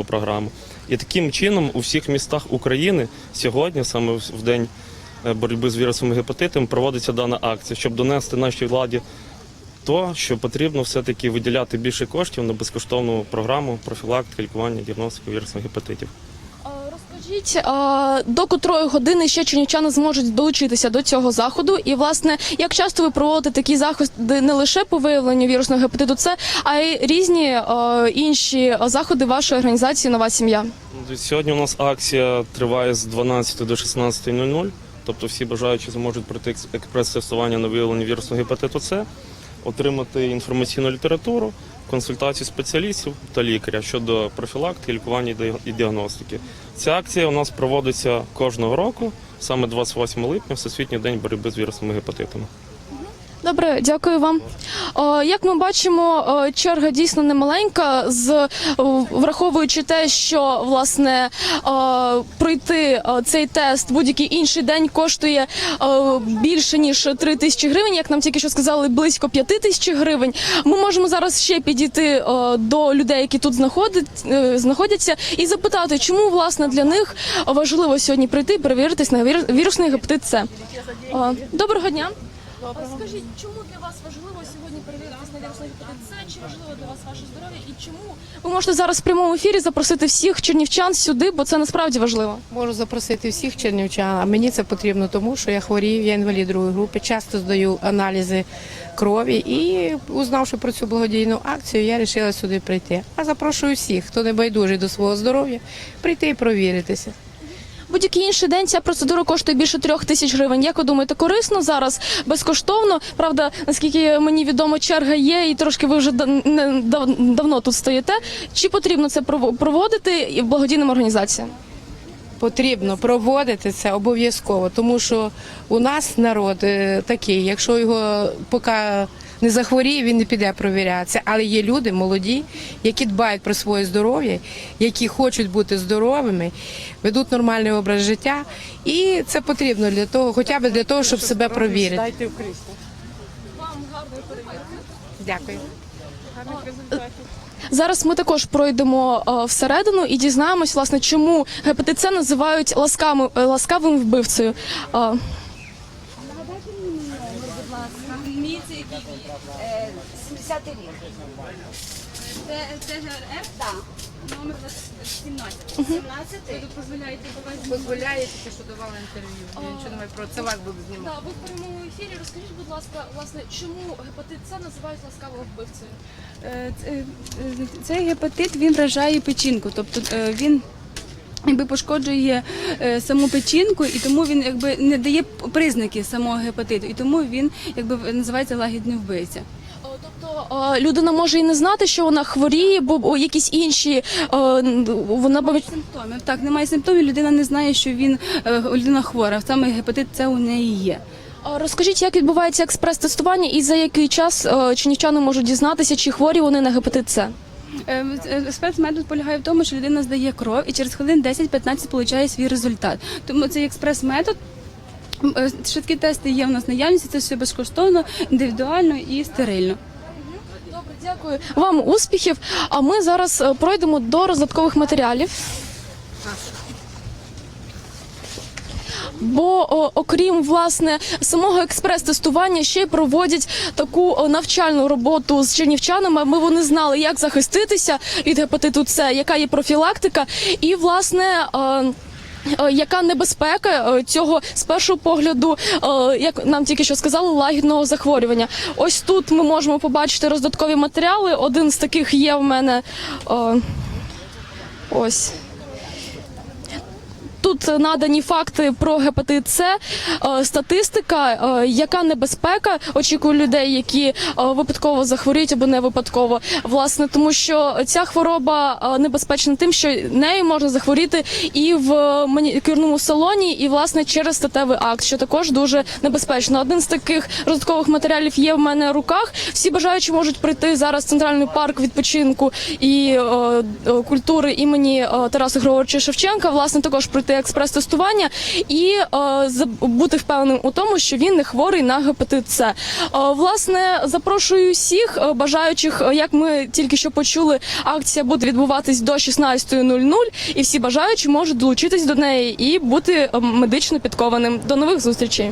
безкоштовну програму. І таким чином у всіх містах України сьогодні, саме в день е, боротьби з вірусовим гепатитом, проводиться дана акція, щоб донести нашій владі то, що потрібно все-таки виділяти більше коштів на безкоштовну програму профілактики, лікування, діагностики вірусних гепатитів. Розкажіть, а, до котрої години ще чернівчани зможуть долучитися до цього заходу? І власне, як часто ви проводите такі заходи не лише по виявленню вірусного гепатиту С, а й різні інші заходи вашої організації Нова сім'я? Сьогодні у нас акція триває з 12 до 16.00, тобто всі бажаючі зможуть пройти екс- експрес-тестування на виявлення вірусного гепатиту С, отримати інформаційну літературу, консультацію спеціалістів та лікаря щодо профілактики, лікування і діагностики. Ця акція у нас проводиться кожного року, саме 28 липня, Всесвітній день боротьби з вірусними гепатитами. Добре, дякую вам. Як ми бачимо, черга дійсно немаленька, з враховуючи те, що власне пройти цей тест будь-який інший день коштує більше ніж 3 тисячі гривень. Як нам тільки що сказали, близько 5 тисяч гривень. Ми можемо зараз ще підійти до людей, які тут знаходять, е, знаходяться, і запитати, чому власне для них важливо сьогодні прийти перевіритись на вір- вірусний гепатит С. О, Доброго дня. А Скажіть, чому для вас важливо сьогодні перевіритися на вірусний гепатит С? Чи важливо для вас ваше здоров'я і чому ви можете зараз в прямому ефірі запросити всіх чернівчан сюди, бо це насправді важливо. Можу запросити всіх чернівчан, а мені це потрібно, тому що я хворію, я інвалід другої групи, часто здаю аналізи крові і, узнавши про цю благодійну акцію, я вирішила сюди прийти. А запрошую всіх, хто не байдужий до свого здоров'я, прийти і провіритися. Будь-який інший день ця процедура коштує більше трьох тисяч гривень. Як ви думаєте, корисно зараз безкоштовно? Правда, наскільки мені відомо, черга є, і трошки ви вже давно тут стоїте. Чи потрібно це прово- проводити благодійним організаціям? Потрібно проводити це обов'язково, тому що у нас народ е, такий, якщо його поки не захворіє, він не піде провірятися. Але є люди молоді, які дбають про своє здоров'я, які хочуть бути здоровими, ведуть нормальний образ життя, і це потрібно для того, хоча б для того, щоб себе провірити. Дякую. Зараз ми також пройдемо е, всередину і дізнаємось, власне, чому гепатит С називають ласками, е, ласкавим вбивцею. Е, Міці, який е, 70 рік. Це, це ГРФ? Так. Номер 17. 17? Ви дозволяєте показати? Дозволяє тільки, що давали інтерв'ю. Я нічого не маю про це вас буду знімати. Так, ви в прямому ефірі. Розкажіть, будь ласка, власне, чому гепатит С називають ласкавим вбивцею? Е, ц- е, Цей гепатит він вражає печінку, тобто е, він якби пошкоджує е, саму печінку, і тому він якби не дає признаки самого гепатиту, і тому він якби називається лагідний вбивця. Е, людина може і не знати, що вона хворіє, бо якісь інші е, вона бо- Симптомів так немає симптомів. Людина не знає, що він е, людина хвора. Саме гепатит це у неї є. Розкажіть, як відбувається експрес-тестування і за який час е, чинівчани можуть дізнатися, чи хворі вони на гепатит С? Е, е, Спецметод полягає в тому, що людина здає кров і через хвилин 10-15 получає свій результат. Тому цей експрес-метод. Швидкі тести є в нас наявності, це все безкоштовно, індивідуально і стерильно. Дякую вам успіхів. А ми зараз е, пройдемо до роздаткових матеріалів. Бо о, окрім власне самого експрес-тестування, ще й проводять таку о, навчальну роботу з чернівчанами, аби вони знали, як захиститися від гепатиту С, яка є профілактика, і власне. е, е, Яка небезпека е, цього з першого погляду, е, як нам тільки що сказали, лагідного захворювання? Ось тут ми можемо побачити роздаткові матеріали. Один з таких є в мене. е, Ось. Тут надані факти про гепатит С, е, статистика, е, яка небезпека очікує людей, які е, випадково захворіють або не випадково. Власне, тому що ця хвороба небезпечна тим, що нею можна захворіти і в манікюрному салоні, і власне через статевий акт, що також дуже небезпечно. Один з таких роздаткових матеріалів є в мене в руках. Всі бажаючі можуть прийти зараз в центральний парк відпочинку і культури імені Тараса Григоровича Шевченка. Власне, також прийти пройти експрес-тестування і е, бути впевненим у тому, що він не хворий на гепатит С. Е, власне, запрошую всіх е, бажаючих, як ми тільки що почули, акція буде відбуватись до 16.00, і всі бажаючі можуть долучитись до неї і бути е, медично підкованим. До нових зустрічей.